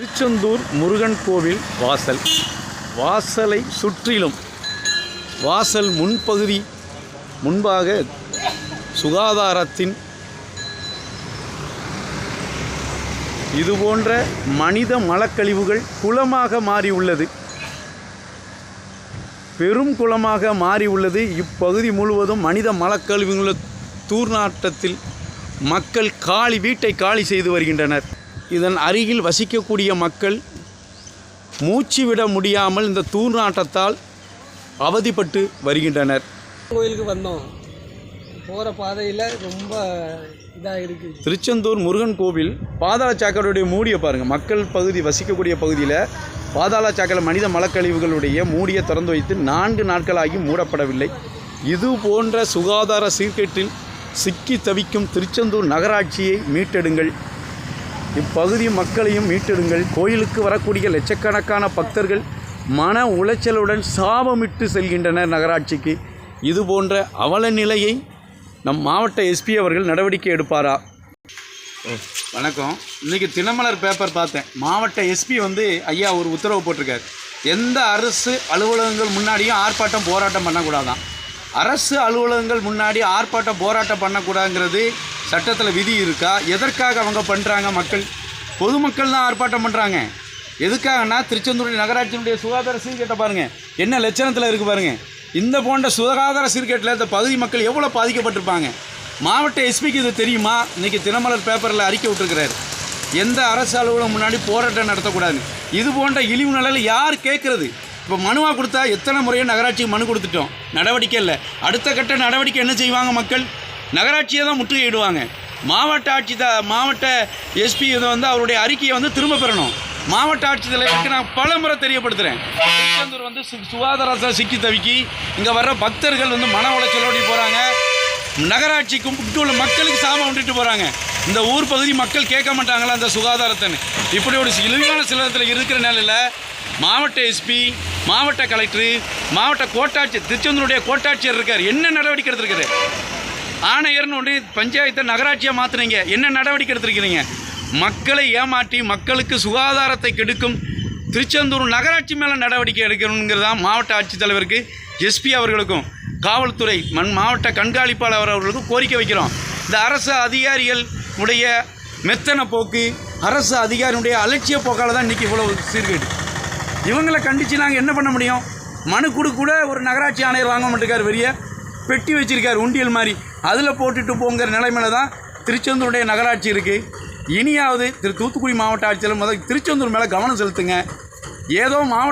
திருச்செந்தூர் முருகன் கோவில் வாசல். வாசலை சுற்றிலும் வாசல் முன்பகுதி முன்பாக சுகாதாரத்தின் இதுபோன்ற மனித மலக்கழிவுகள் குளமாக மாறியுள்ளது. பெரும் குளமாக மாறியுள்ளது. இப்பகுதி முழுவதும் மனித மலக்கழிவுகள தூர்நாட்டத்தில் மக்கள் காலி வீட்டை காலி செய்து வருகின்றனர். இதன் அருகில் வசிக்கக்கூடிய மக்கள் மூச்சு விட முடியாமல் இந்த தூர்நாட்டத்தால் அவதிப்பட்டு வருகின்றனர். கோயிலுக்கு வந்தோம். போகிற பாதையில் ரொம்ப இதாக இருக்குது திருச்செந்தூர் முருகன் கோவில் பாதாள சாக்கடையுடைய மூடிய பாருங்கள் மக்கள் பகுதி வசிக்கக்கூடிய பகுதியில் பாதாள சாக்கடை மனித மலக்கழிவுகளுடைய மூடிய திறந்து வைத்து நான்கு நாட்களாகி மூடப்படவில்லை. இது போன்ற சுகாதார சீர்கேட்டில் சிக்கி தவிக்கும் திருச்செந்தூர் நகராட்சியை மீட்டெடுங்கள். இப்பகுதி மக்களையும் மீட்டெடுங்கள். கோயிலுக்கு வரக்கூடிய லட்சக்கணக்கான பக்தர்கள் மன உளைச்சலுடன் சாபமிட்டு செல்கின்றனர் நகராட்சிக்கு. இது போன்ற அவல நிலையை நம் மாவட்ட எஸ்பி அவர்கள் நடவடிக்கை எடுப்பாரா? வணக்கம். இன்றைக்கி தினமலர் பேப்பர் பார்த்தேன். மாவட்ட எஸ்பி வந்து ஐயா ஒரு உத்தரவு போட்டிருக்காரு. எந்த அரசு அலுவலகங்கள் முன்னாடியும் ஆர்ப்பாட்டம் போராட்டம் பண்ணக்கூடாதான். அரசு அலுவலகங்கள் முன்னாடி ஆர்ப்பாட்டம் போராட்டம் பண்ணக்கூடாதுங்கிறது சட்டத்தில் விதி இருக்கா? எதற்காக அவங்க பண்ணுறாங்க மக்கள்? பொதுமக்கள் தான் ஆர்ப்பாட்டம் பண்ணுறாங்க எதுக்காகனா திருச்செந்தூர் நகராட்சியினுடைய சுகாதார சீர்கேட்டை பாருங்கள் என்ன லட்சணத்தில் இருக்குது பாருங்கள் இந்த போன்ற சுகாதார சீர்கேட்டில் இந்த பகுதி மக்கள் எவ்வளோ பாதிக்கப்பட்டிருப்பாங்க? மாவட்ட எஸ்பிக்கு இது தெரியுமா? இன்றைக்கி தினமலர் பேப்பரில் அறிக்கை விட்டுருக்கிறாரு. எந்த அரசு அலுவலகம் முன்னாடி போராட்டம் நடத்தக்கூடாது. இது போன்ற இழிவு நிலையில் யார் கேட்குறது? இப்போ மனுவாக கொடுத்தா எத்தனை முறையும் நகராட்சிக்கு மனு கொடுத்துட்டோம். நடவடிக்கை இல்லை. அடுத்த கட்ட நடவடிக்கை என்ன செய்வாங்க மக்கள்? நகராட்சியை தான் முற்றுகையிடுவாங்க. மாவட்ட ஆட்சி த மாவட்ட எஸ்பி இதை வந்து அவருடைய அறிக்கையை வந்து திரும்ப பெறணும். மாவட்ட ஆட்சித்தலைவருக்கு நான் பல முறை தெரியப்படுத்துகிறேன் திருச்செந்தூர் வந்து சு சுகாதாரத்தை சிக்கி தவிக்கி இங்கே வர்ற பக்தர்கள் வந்து மன உளைச்சலோடி போகிறாங்க நகராட்சிக்கும் உள்ள மக்களுக்கு சாபம் விட்டுட்டு போகிறாங்க இந்த ஊர் பகுதி மக்கள் கேட்க மாட்டாங்களா அந்த சுகாதாரத்தைன்னு? இப்படி ஒரு இழிவான சிலத்தில் இருக்கிற நிலையில் மாவட்ட எஸ்பி மாவட்ட கலெக்டர் மாவட்ட கோட்டாட்சியர் திருச்செந்தூருடைய கோட்டாட்சியர் இருக்கார். என்ன நடவடிக்கை எடுத்திருக்காரு? ஆணையர்னு ஒன்று பஞ்சாயத்தை நகராட்சியாக மாற்றுனீங்க என்ன நடவடிக்கை எடுத்திருக்கிறீங்க? மக்களை ஏமாற்றி மக்களுக்கு சுகாதாரத்தை கெடுக்கும் திருச்செந்தூர் நகராட்சி மேலே நடவடிக்கை எடுக்கணுங்கிறது தான் மாவட்ட ஆட்சித்தலைவருக்கு எஸ்பி அவர்களுக்கும் காவல்துறை மண் மாவட்ட கண்காணிப்பாளர் அவர்களுக்கும் கோரிக்கை வைக்கிறோம். இந்த அரசு அதிகாரிகள் உடைய மெத்தன போக்கு அரசு அதிகாரியுடைய அலட்சிய போக்கால் தான் இன்றைக்கி இவ்வளோ சீர்கேடு. இவங்களை கண்டித்து நாங்கள் என்ன பண்ண முடியும்? மனு கொடு கூட ஒரு நகராட்சி ஆணையர் வாங்க மாட்டேக்கார் வெளியே பெட்டி வச்சிருக்கார் உண்டியல் மாதிரி. அதில் போட்டுட்டு போங்கிற நிலைமையில தான் திருச்செந்தூருடைய நகராட்சி இருக்குது இனியாவது திரு தூத்துக்குடி மாவட்ட ஆட்சியர் முதல் திருச்செந்தூர் மேலே கவனம் செலுத்துங்க. ஏதோ மாவட்ட